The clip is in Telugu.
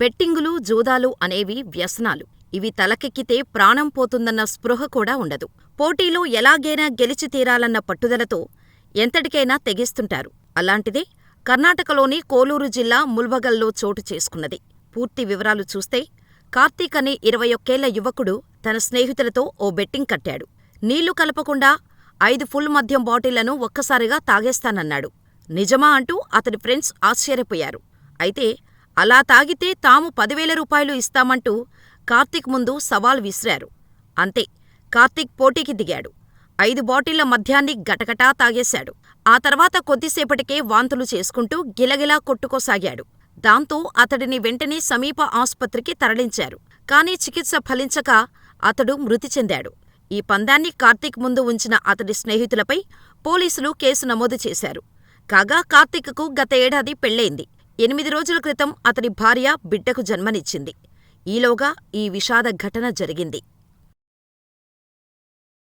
బెట్టింగులు, జూదాలు అనేవి వ్యసనాలు. ఇవి తలకెక్కితే ప్రాణం పోతుందన్న స్పృహ కూడా ఉండదు. పోటీలో ఎలాగైనా గెలిచి తీరాలన్న పట్టుదలతో ఎంతటికైనా తెగిస్తుంటారు. అలాంటిదే కర్ణాటకలోని కోలూరు జిల్లా ముల్బగల్లో చోటు చేసుకున్నది. పూర్తి వివరాలు చూస్తే కార్తీక్ అనే ఇరవై ఒక్కేళ్ళ యువకుడు తన స్నేహితులతో ఓ బెట్టింగ్ కట్టాడు. నీళ్ళు కలపకుండా ఐదు ఫుల్ మద్యం బాటిళ్ళను ఒక్కసారిగా తాగేస్తానన్నాడు. నిజమా అంటూ అతడి ఫ్రెండ్స్ ఆశ్చర్యపోయారు. అయితే అలా తాగితే తాము పదివేల రూపాయలు ఇస్తామంటూ కార్తీక్ ముందు సవాల్ విసిరారు. అంతే కార్తీక్ పోటీకి దిగాడు. ఐదు బాటిళ్ళ మద్యాన్ని గటగటా తాగేశాడు. ఆ తర్వాత కొద్దిసేపటికే వాంతులు చేసుకుంటూ గిలగిలా కొట్టుకోసాగాడు. దాంతో అతడిని వెంటనే సమీప ఆస్పత్రికి తరలించారు. కానీ చికిత్స ఫలించక అతడు మృతి చెందాడు. ఈ పందాన్ని కార్తీక్ ముందు ఉంచిన అతడి స్నేహితులపై పోలీసులు కేసు నమోదు చేశారు. కాగా కార్తీక్కు గత ఏడాది పెళ్ళైంది. ఎనిమిది రోజుల క్రితం అతని భార్య బిడ్డకు జన్మనిచ్చింది. ఈలోగా ఈ విషాద ఘటన జరిగింది.